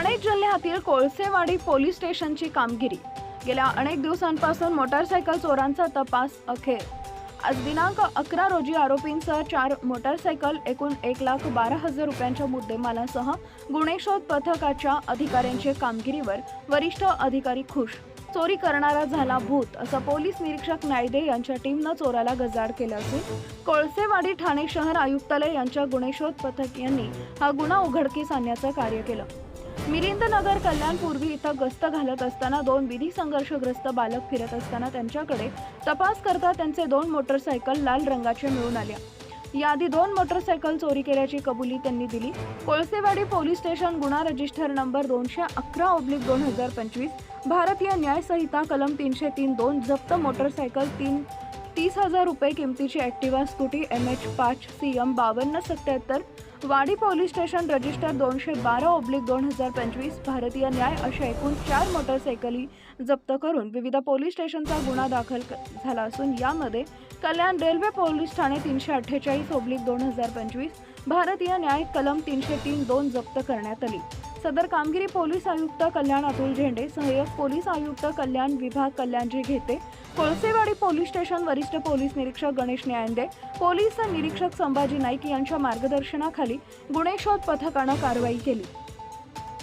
ठाणे जिल्ह्यातील कोळसेवाडी पोलीस स्टेशनची कामगिरी. गेल्या अनेक दिवसांपासून मोटारसायकल चोरांचा तपास अखेर. आज दिनांक अकरा रोजी आरोपींसह चार मोटारसायकल एकूण एक लाख बारा हजार रुपयांच्या मुद्देमालासह गुन्हेशोध पथकाच्या अधिकाऱ्यांच्या कामगिरीवर वरिष्ठ अधिकारी खुश. चोरी करणारा झाला भूत असं पोलीस निरीक्षक नायदे यांच्या टीमनं चोराला गजाड केलं असून कोळसेवाडी ठाणे शहर आयुक्तालय यांच्या गुन्हेशोध पथक यांनी हा गुन्हा उघडकीस आणण्याचं कार्य केलं. मिलिंद नगर कल्याणपूर्वी इथं गस्त घालत असताना दोन विधी संघर्षग्रस्त बालक फिरत असताना त्यांच्याकडे तपास करता त्यांचे दोन मोटरसायकल लाल रंगाचे मिळून आल्या याआधी दोन मोटरसायकल चोरी केल्याची कबुली त्यांनी दिली. कोळसेवाडी पोलीस स्टेशन गुन्हा रजिस्टर नंबर दोनशे अकरा ओब्लिक दोन हजार पंचवीस भारतीय न्यायसंहिता कलम तीनशे तीन दोन जप्त मोटरसायकल तीन तीस हजार रुपये किमतीची ॲक्टिवा स्कूटी एम एच पाच सी एम बावन्न सत्याहत्तर वाडी पोलीस स्टेशन रजिस्टर दोनशे बारा ओब्लिक दोन हजार पंचवीस भारतीय न्याय अशा एकूण चार मोटरसायकली जप्त करून विविध पोलीस स्टेशनचा गुन्हा दाखल झाला असून यामध्ये कल्याण रेल्वे पोलीस ठाणे तीनशे अठ्ठेचाळीस ओब्लिक दोन हजार पंचवीस भारतीय न्याय कलम तीनशे तीन दोन जप्त करण्यात आली. सदर कामगिरी पोलीस आयुक्त कल्याण अतुल झेंडे सहाय्यक पोलीस आयुक्त कल्याण विभाग कल्याणजी घेते कोळसेवाडी पोलीस स्टेशन वरिष्ठ पोलीस निरीक्षक गणेश न्यायंदे पोलीस निरीक्षक संभाजी नाईक यांच्या मार्गदर्शनाखाली गुन्हेशोध पथकानं कारवाई केली.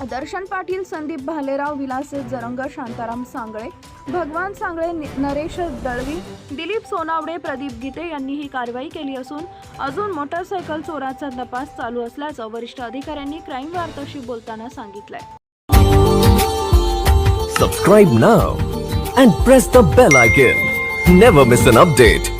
दर्शन पाटील संदीप भालेराव विलास जरंग शांताराम सांगळे भगवान सांगळे नरेश दळवी दिलीप सोनावडे प्रदीप गीते यांनी ही कारवाई केली असून अजून मोटरसायकल चोराचा तपास चालू असल्याचं वरिष्ठ अधिकाऱ्यांनी क्राईम वार्ताशी बोलताना सांगितलंय. Subscribe now and press the bell icon never miss an update